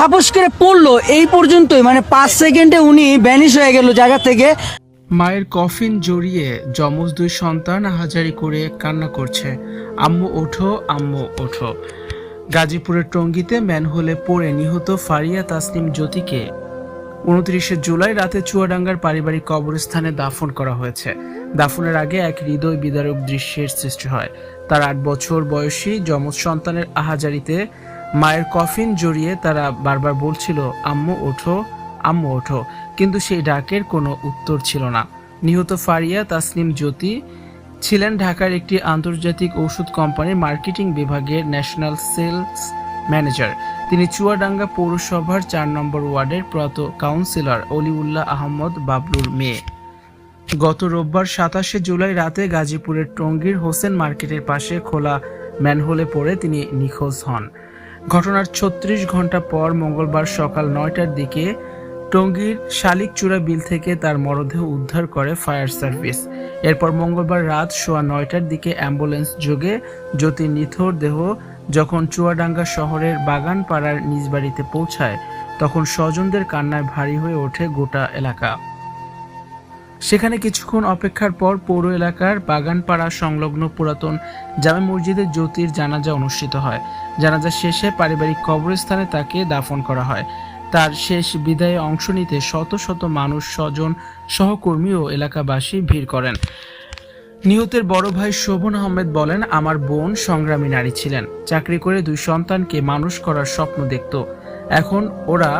Suppose করে পড়ল, এই পর্যন্তই। মানে পাঁচ সেকেন্ডে উনি ব্যানিশ হয়ে গেল জায়গা থেকে। মায়ের কফিন জড়িয়ে যমজ দুই সন্তান হাজারি করে কান্না করছে। আম্মু, ওঠো আম্মু, ওঠো। গাজীপুরের টঙ্গীতে ম্যানহোলে পড়ে নিহত ফারিয়া তাসনিম জ্যোতিকে উনত্রিশে জুলাই রাতে চুয়াডাঙ্গার পারিবারিক কবরস্থানে দাফন করা হয়েছে। দাফনের আগে এক হৃদয় বিদারক দৃশ্যের সৃষ্টি হয়। তার আট বছর বয়সী যমজ সন্তানের আহাজারিতে মায়ের কফিন জড়িয়ে তারা বারবার বলছিল, আম্মু, ওঠো আম্মু, ওঠো। কিন্তু সেই ডাকের কোনো উত্তর ছিল না। নিহত ফারিয়া তাসনিম জ্যোতি ছিলেন ঢাকার একটি আন্তর্জাতিক ওষুধ কোম্পানির মার্কেটিং বিভাগের ন্যাশনাল সেলস ম্যানেজার। তিনি চুয়াডাঙ্গা পৌরসভার চার নম্বর ওয়ার্ডের প্রয়াত কাউন্সিলর অলিউল্লাহ আহমদ বাবলুর মেয়ে। গত রোববার সাতাশে জুলাই রাতে গাজীপুরের টঙ্গীর হোসেন মার্কেটের পাশে খোলা ম্যানহোলে পড়ে তিনি নিখোঁজ হন। ঘটনার ছত্রিশ ঘণ্টা পর মঙ্গলবার সকাল নয়টার দিকে টঙ্গীর শালিকচূড়া বিল থেকে তার মরদেহ উদ্ধার করে ফায়ার সার্ভিস। এরপর মঙ্গলবার রাত সোয়া নয়টার দিকে অ্যাম্বুলেন্স যোগে জ্যোতির নিথর দেহ যখন চুয়াডাঙ্গা শহরের বাগানপাড়ার নিজ বাড়িতে পৌঁছায়, তখন স্বজনদের কান্নায় ভারী হয়ে ওঠে গোটা এলাকা। সেখানে কিছুক্ষণ অপেক্ষার পর পৌর এলাকার বাগানপাড়া সংলগ্ন পুরাতন জামে মসজিদের জ্যোতির জানাজা অনুষ্ঠিত হয়। জানাজা শেষে পারিবারিক কবরস্থানে তাকে দাফন করা হয়। তার শেষ বিদায়ে অংশ নিতে শত শত মানুষ, স্বজন, সহকর্মী ও এলাকাবাসী ভিড় করেন। নিহতের বড় ভাই শোভন আহমেদ বলেন, আমার বোন সংগ্রামী নারী ছিলেন। চাকরি করে দুই সন্তানকে মানুষ করার স্বপ্ন দেখত। এখন ওরা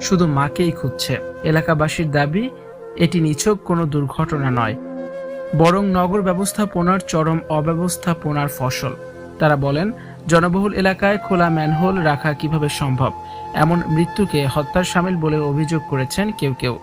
শুধু মাকেই খুঁজছে। এলাকাবাসীর দাবি এটি নিছক কোনো দুর্ঘটনা নয়, বরং নগর ব্যবস্থাপনার চরম অব্যবস্থাপনার ফসল। তারা বলেন, জনবহুল এলাকায় খোলা ম্যানহোল রাখা কীভাবে সম্ভব, এমন মৃত্যুকে হত্যার সামিল বলে অভিযোগ করেছেন কেউ কেউ।